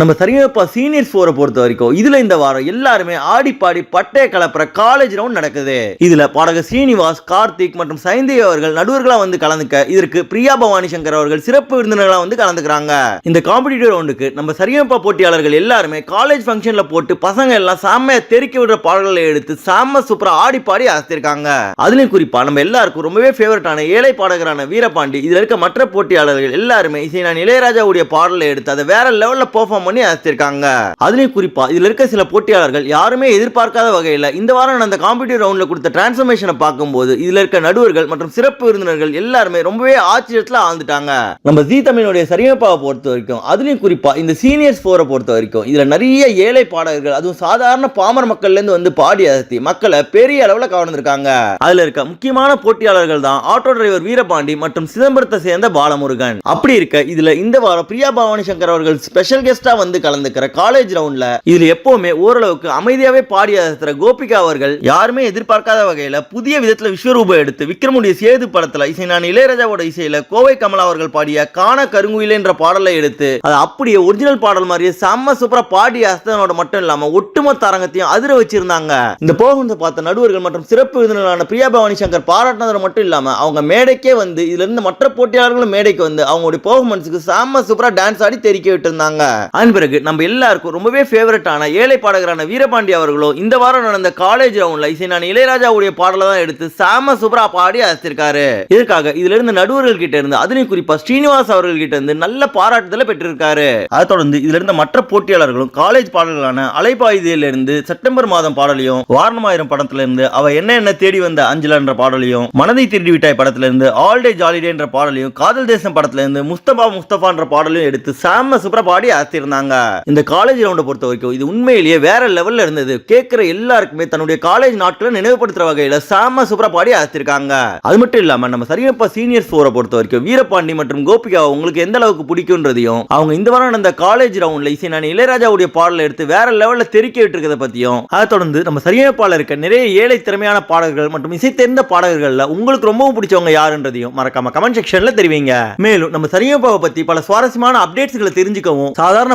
நம்ம சரியாப்பா சீனியர்ஸ் ஃபோரை பொறுத்த வரைக்கும் இதுல இந்த வாரம் எல்லாருமே ஆடி பாடி பட்டைய கலப்புற காலேஜ் ரவுண்ட் நடக்குது. இதுல பாடகர் ஸ்ரீனிவாஸ் கார்த்திக் மற்றும் சைந்தேவ் அவர்கள் நடுவர்களா வந்து கலந்துக்க இதற்கு பிரியா பவானி சங்கர் அவர்கள் சிறப்பு விருந்தினர்களா வந்து கலந்துக்கிறாங்க. இந்த காம்படிட்டிவ் ரவுண்டுக்கு நம்ம சரியாப்பா போட்டியாளர்கள் எல்லாருமே காலேஜ் ஃபங்க்ஷன்ல போட்டு பசங்க எல்லாம் செம்மையா தெறிக்க விடுற பாடல்களை எடுத்து செம்ம சூப்பரா ஆடி பாடி அசத்திருக்காங்க. அதுலயும் குறிப்பா நம்ம எல்லாருக்கும் ரொம்பவே ஃபேவரட்டான ஏழை பாடகரான வீரபாண்டி இதுல இருக்க மற்ற போட்டியாளர்கள் எல்லாருமே இசை நான் இளையராஜாவுடைய பாடலை எடுத்து அதை வேற லெவல்ல பெர்ஃபார்ம் பண்ணி அசத்திருக்காங்க அதுலயும் குறிப்பா இதுல இருக்க சில போட்டியாளர்கள் யாருமே எதிர்பார்க்காத வகையில இந்த வாரம் நடந்த காம்படிட்டிவ் ரவுண்ட்ல கொடுத்த டிரான்ஸ்ஃபர்மேஷனை பார்க்கும்போது இதுல இருக்க நடுவர்கள் மற்றும் சிறப்பு விருந்தினர்கள் எல்லாருமே ரொம்பவே ஆச்சரியத்துல ஆழ்ந்துட்டாங்க. நம்ம ஜி தமிழுடைய சரியப்பாவை பொறுத்த வரைக்கும் அதுலயும் குறிப்பா இந்த சீனியர்ஸ் போரை பொறுத்த வரைக்கும் இதுல நிறைய ஏழை பாடகர்கள் அதுவும் சாதாரண பாமர மக்கள்ல இருந்து வந்து பாடி அசத்தி மக்களை பெரிய அளவுல கவர்ந்திருக்காங்க. அதுல இருக்க முக்கியமான போட்டியாளர்கள் தான் ஆட்டோ டிரைவர் வீரபாண்டி மற்றும் சிதம்பரத்தை சேர்ந்த பாலமுருகன். அப்படி இருக்க இதுல இந்த வாரம் பிரியா பவானி சங்கர் அவர்கள் ஸ்பெஷல் கெஸ்டா வந்து கலந்துக்கிற காலேஜ் ரவுண்ட்ல இதுல எப்பவுமே ஓரளவுக்கு அமைதியாவே பாடி அசத்துற கோபிகா அவர்கள் யாருமே எதிர்பார்க்காத வகையில புதிய விதத்துல விஸ்வரூபம் எடுத்து விக்ரமுடைய சேது படத்துல இசை நான் இளையராஜாவோட இசையில கோவை கமலா அவர்கள் பாடிய காண கருங்குயிலே என்ற பாடலை எடுத்து அது அப்படியே ஒரிஜினல் பாடல் மாதிரியே செம்ம சூப்பரா பாடி அசத்தனோட மட்டும் இல்லாம ஒட்டுமொத்த அரங்கத்தையும் அதிர வச்சிருந்தாங்க. இந்த போகத்தை பார்த்த நடுவர்கள் மற்றும் சிறப்பு விருந்தினரான பிரியா பவானி சங்கர் பாராட்டினது மட்டும் இல்லாம அவங்க மேடைக்கே வந்து இதுல இருந்து மற்ற போட்டியாளர்களும் மேடைக்கு வந்து அவங்களுடைய பெர்ஃபார்மன்ஸுக்கு செம்ம சூப்பரா டான்ஸ் ஆடி தெரிக்க விட்டு இருந்தாங்க அதன் பிறகு நம்ம எல்லாருக்கும் ரொம்பவே ஃபேவரட்டான ஏழை பாடகரான வீரபாண்டி அவர்களும் இந்த வாரம் நடந்த காலேஜ் ரவுண்ட்ல இசை நான் இளையராஜாவுடைய பாடலை தான் எடுத்து சாம சூப்பரா பாடி அசைச்சிருக்காரு இதற்காக இதுல இருந்து நடுவர்கள் கிட்ட இருந்து அதுலயும் குறிப்பா ஸ்ரீனிவாஸ் அவர்கள் கிட்ட இருந்து நல்ல பாராட்டுதலை பெற்றிருக்காரு. அதை தொடர்ந்து இதுல இருந்த மற்ற போட்டியாளர்களும் காலேஜ் பாடல்களான அலைபாயுதியில இருந்து செப்டம்பர் மாதம் பாடலையும் வாரணமாயிரம் படத்துல இருந்து அவ என்ன என்ன தேடி வந்த அஞ்சலா என்ற பாடலையும் மனதை திருடி விட்டாய் படத்துல இருந்து ஆல் டே ஜாலிடே என்ற பாடலையும் காதல் தேசம் படத்துல இருந்து முஸ்தபா முஸ்தபா என்ற பாடலையும் எடுத்து சாம சூப்பரா பாடி சொன்னாங்க. இந்த காலேஜ் ரவுண்டை பொறுத்த வரைக்கும் இது உண்மையிலேயே வேற லெவல்ல இருந்தது. கேட்கிற எல்லாருக்குமே தன்னுடைய காலேஜ் நாட்களை நினைவுபடுத்துற வகையில சாம சூப்பரா பாடி அழைச்சிருக்காங்க அது மட்டும் இல்லாம நம்ம சரியப்பா சீனியர்ஸ் ஃபோரை பொறுத்த வரைக்கும் வீரபாண்டி மற்றும் கோபிகா உங்களுக்கு எந்த அளவுக்கு பிடிக்கும்ன்றதையும் அவங்க இந்த வாரம் நடந்த காலேஜ் ரவுண்ட்ல இசை நான் இளையராஜாவுடைய பாடலை எடுத்து வேற லெவல்ல தெறிக்க விட்டுருக்கத பத்தியும் அதை தொடர்ந்து நம்ம சரியப்பால இருக்க நிறைய ஏழை திறமையான பாடகர்கள் மற்றும் இசை தெரிந்த பாடகர்கள்ல உங்களுக்கு ரொம்பவும் பிடிச்சவங்க யாருன்றதையும் மறக்காம கமெண்ட் செக்ஷன்ல தெரிவிங்க. மேலும் நம்ம சரியப்பாவை பத்தி பல சுவாரஸ்யமான அப்டேட்ஸ்களை தெரிஞ்சுக்கவும் சாதாரண